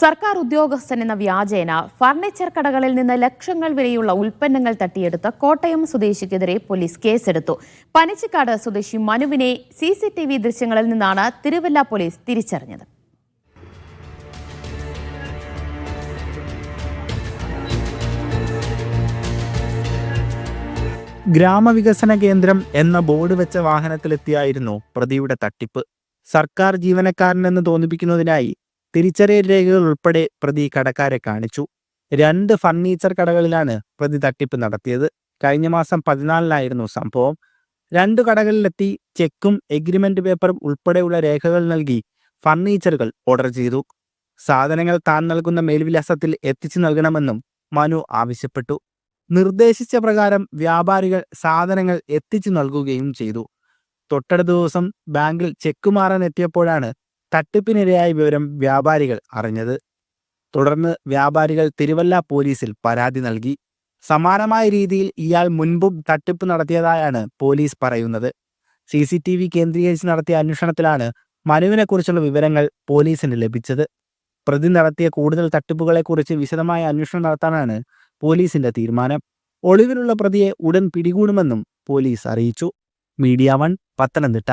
സർക്കാർ ഉദ്യോഗസ്ഥൻ എന്ന വ്യാജേന ഫർണിച്ചർ കടകളിൽ നിന്ന് ലക്ഷങ്ങൾ വിലയുള്ള ഉൽപ്പന്നങ്ങൾ തട്ടിയെടുത്ത കോട്ടയം സ്വദേശിക്കെതിരെ പോലീസ് കേസെടുത്തു. പനിച്ചിക്കാട് സ്വദേശി മനുവിനെ സി സി ടി വി ദൃശ്യങ്ങളിൽ നിന്നാണ് തിരുവല്ല പോലീസ് തിരിച്ചറിഞ്ഞത്. ഗ്രാമവികസന കേന്ദ്രം എന്ന ബോർഡ് വെച്ച വാഹനത്തിലെത്തിയായിരുന്നു പ്രതിയുടെ തട്ടിപ്പ്. സർക്കാർ ജീവനക്കാരനെന്ന് തോന്നിപ്പിക്കുന്നതിനായി തിരിച്ചറിയൽ രേഖകൾ ഉൾപ്പെടെ പ്രതി കടക്കാരെ കാണിച്ചു. രണ്ട് ഫർണിച്ചർ കടകളിലാണ് പ്രതി തട്ടിപ്പ് നടത്തിയത്. കഴിഞ്ഞ മാസം പതിനാലിനായിരുന്നു സംഭവം. രണ്ട് കടകളിലെത്തി ചെക്കും എഗ്രിമെന്റ് പേപ്പറും ഉൾപ്പെടെയുള്ള രേഖകൾ നൽകി ഫർണിച്ചറുകൾ ഓർഡർ ചെയ്തു. സാധനങ്ങൾ താൻ നൽകുന്ന മേൽവിലാസത്തിൽ എത്തിച്ചു നൽകണമെന്നും മനു ആവശ്യപ്പെട്ടു. നിർദ്ദേശിച്ച പ്രകാരം വ്യാപാരികൾ സാധനങ്ങൾ എത്തിച്ചു നൽകുകയും ചെയ്തു. തൊട്ടടുത്ത ദിവസം ബാങ്കിൽ ചെക്ക് മാറാൻ എത്തിയപ്പോഴാണ് തട്ടിപ്പിനിരയായ വിവരം വ്യാപാരികൾ അറിഞ്ഞത്. തുടർന്ന് വ്യാപാരികൾ തിരുവല്ല പോലീസിൽ പരാതി നൽകി. സമാനമായ രീതിയിൽ ഇയാൾ മുൻപും തട്ടിപ്പ് നടത്തിയതായാണ് പോലീസ് പറയുന്നത്. സി സി ടി വി കേന്ദ്രീകരിച്ച് നടത്തിയ അന്വേഷണത്തിലാണ് മനുവിനെ കുറിച്ചുള്ള വിവരങ്ങൾ പോലീസിന് ലഭിച്ചത്. പ്രതി നടത്തിയ കൂടുതൽ തട്ടിപ്പുകളെക്കുറിച്ച് വിശദമായ അന്വേഷണം നടത്താനാണ് പോലീസിന്റെ തീരുമാനം. ഒളിവിലുള്ള പ്രതിയെ ഉടൻ പിടികൂടുമെന്നും പോലീസ് അറിയിച്ചു. Media one Pathanamthitta.